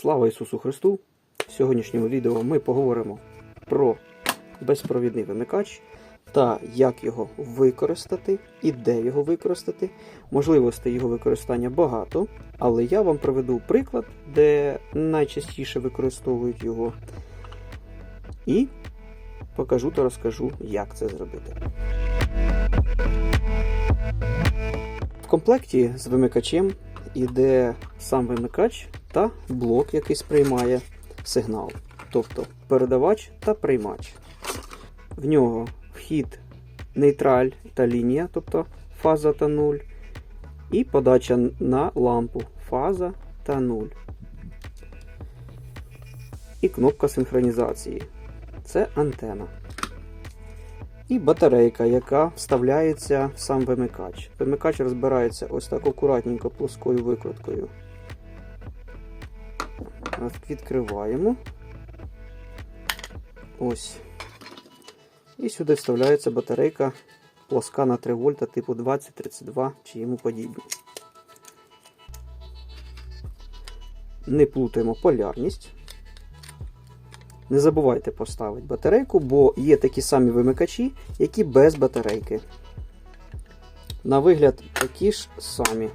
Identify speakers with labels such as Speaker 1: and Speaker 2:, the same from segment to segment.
Speaker 1: Слава Ісусу Христу! В сьогоднішньому відео ми поговоримо про безпровідний вимикач та як його використати і де його використати. Можливостей його використання багато, але я вам приведу приклад, де найчастіше використовують його. І покажу та розкажу, як це зробити. В комплекті з вимикачем іде сам вимикач та блок, який сприймає сигнал, тобто передавач та приймач. В нього вхід нейтраль та лінія, тобто фаза та нуль, і подача на лампу фаза та нуль. І кнопка синхронізації. Це антена. І батарейка, яка вставляється в сам вимикач. Вимикач розбирається ось так акуратненько плоскою викруткою. Відкриваємо. Ось. І сюди вставляється батарейка плоска на 3 вольта типу 2032 чи йому подібні. Не плутаємо полярність. Не забувайте поставити батарейку, бо є такі самі вимикачі, які без батарейки. На вигляд такі ж самі.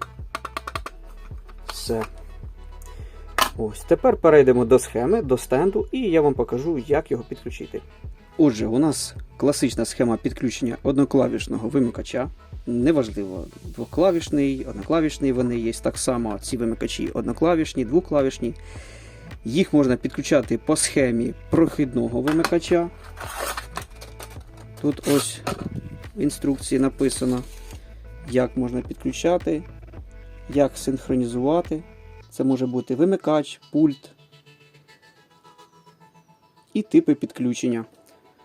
Speaker 1: Все. Ось. Тепер перейдемо до схеми, до стенду, і я вам покажу, як його підключити. Отже, у нас класична схема підключення одноклавішного вимикача. Неважливо, двоклавішний, одноклавішний вони є. Так само ці вимикачі одноклавішні, двоклавішні. Їх можна підключати по схемі прохідного вимикача. Тут ось в інструкції написано, як можна підключати, як синхронізувати. Це може бути вимикач, пульт і типи підключення.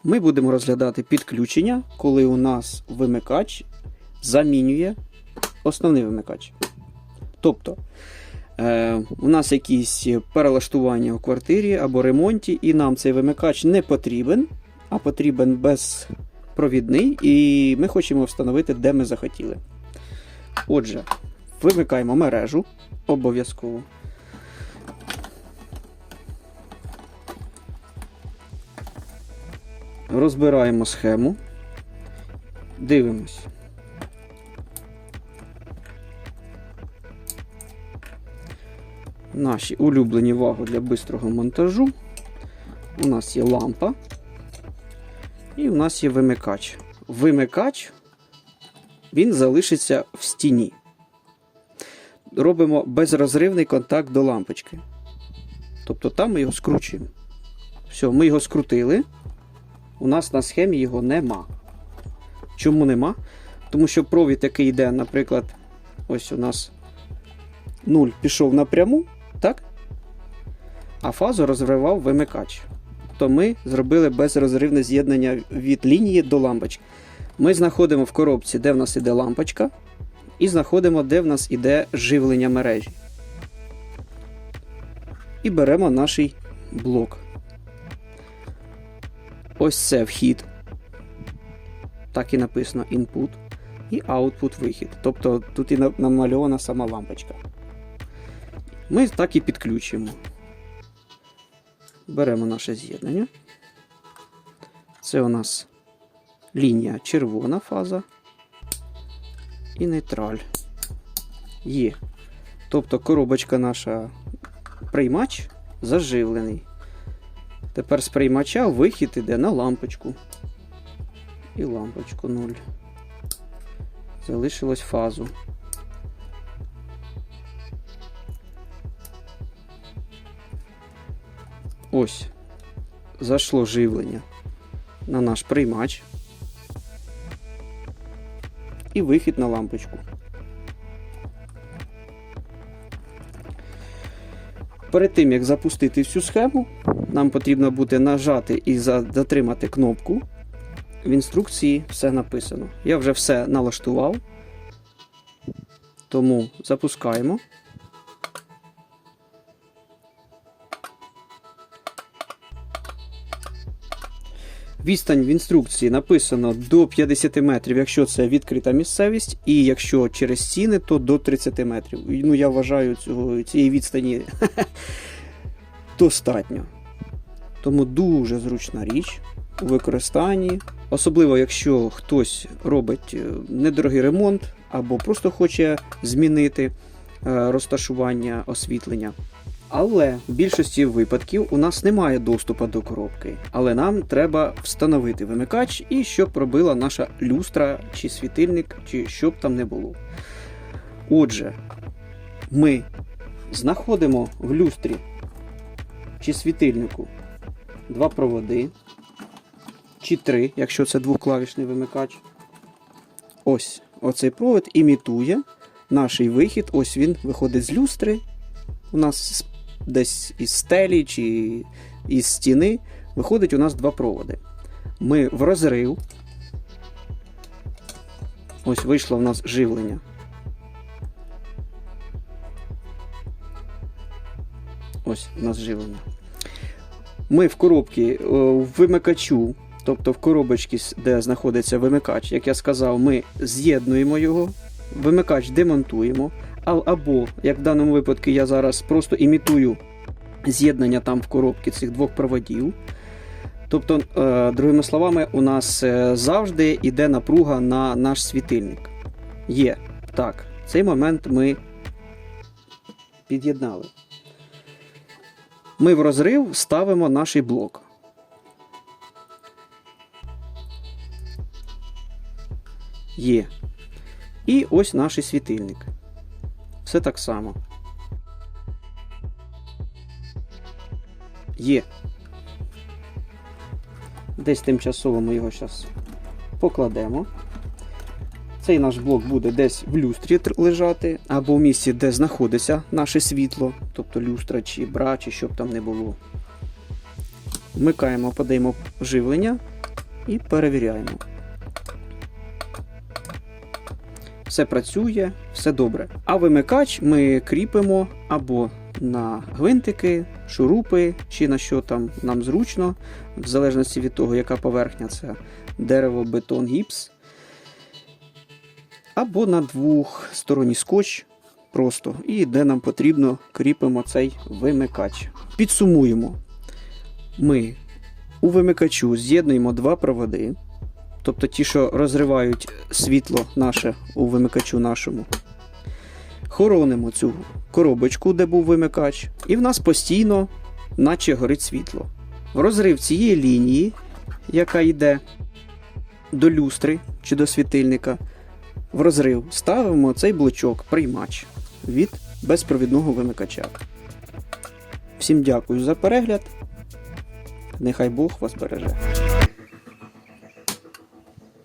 Speaker 1: Ми будемо розглядати підключення, коли у нас вимикач замінює основний вимикач. Тобто, е, у нас якісь перелаштування у квартирі або ремонті, і нам цей вимикач не потрібен, а потрібен безпровідний, і ми хочемо встановити, де ми захотіли. Отже, вимикаємо мережу обов'язково. Розбираємо схему, дивимось. Наші улюблені ваги для бистрого монтажу. У нас є лампа і у нас є вимикач. Вимикач він залишиться в стіні. Робимо безрозривний контакт до лампочки. Тобто там ми його скручуємо. Все, ми його скрутили. У нас на схемі його нема. Чому нема? Тому що провід, який йде, наприклад, ось у нас 0 пішов напряму, так? А фазу розривав вимикач. То ми зробили безрозривне з'єднання від лінії до лампочки. Ми знаходимо в коробці, де в нас іде лампочка, і знаходимо, де в нас іде живлення мережі. І беремо наш блок. Ось це вхід. Так і написано input і output вихід. Тобто тут і намальована сама лампочка. Ми так і підключимо. Беремо наше з'єднання. Це у нас лінія червона фаза і нейтраль. Є. Тобто коробочка наша приймач заживлений. Тепер з приймача вихід іде на лампочку. І лампочку 0. Залишилось фазу. Ось. Зайшло живлення на наш приймач. І вихід на лампочку. Перед тим, як запустити всю схему, нам потрібно буде нажати і затримати кнопку. В інструкції все написано. Я вже все налаштував. Тому запускаємо. Відстань в інструкції написано до 50 метрів, якщо це відкрита місцевість, і якщо через стіни, то до 30 метрів. Ну, я вважаю цього, цієї відстані достатньо. Тому дуже зручна річ у використанні, особливо якщо хтось робить е, недорогий ремонт або просто хоче змінити е, розташування освітлення. Але в більшості випадків у нас немає доступу до коробки, але нам треба встановити вимикач і щоб робила наша люстра чи світильник, чи що б там не було. Отже, ми знаходимо в люстрі чи світильнику два проводи, чи три, якщо це двоклавішний вимикач. Ось оцей провід імітує наш вихід. Ось він виходить з люстри. У нас десь із стелі чи із стіни виходить у нас два проводи. Ми в розрив. Ось вийшло у нас живлення. Ось у нас живлення. Ми в коробці е, в вимикачу, тобто в коробочці, де знаходиться вимикач, як я сказав, ми з'єднуємо його, вимикач демонтуємо. Або, як в даному випадку, я зараз просто імітую з'єднання там в коробці цих двох проводів. Тобто, е, другими словами, у нас е, завжди йде напруга на наш світильник. Є. Так, цей момент ми під'єднали. Ми в розрив ставимо наш блок. Є. І ось наш світильник. Все так само. Є. Десь тимчасово ми його зараз покладемо. Цей наш блок буде десь в люстрі лежати, або в місці, де знаходиться наше світло, тобто люстра чи бра, чи щоб там не було. Вмикаємо, подаємо живлення і перевіряємо. Все працює, все добре. А вимикач ми кріпимо або на гвинтики, шурупи, чи на що там нам зручно, в залежності від того, яка поверхня це дерево, бетон, гіпс. Або на двохсторонній скотч просто. І де нам потрібно, кріпимо цей вимикач. Підсумуємо. Ми у вимикачу з'єднуємо два проводи. Тобто ті, що розривають світло наше у вимикачу нашому. Хоронимо цю коробочку, де був вимикач, і в нас постійно, наче горить світло. В розрив цієї лінії, яка йде до люстри чи до світильника, в розрив ставимо цей блочок приймач від безпровідного вимикача. Всім дякую за перегляд. Нехай Бог вас береже.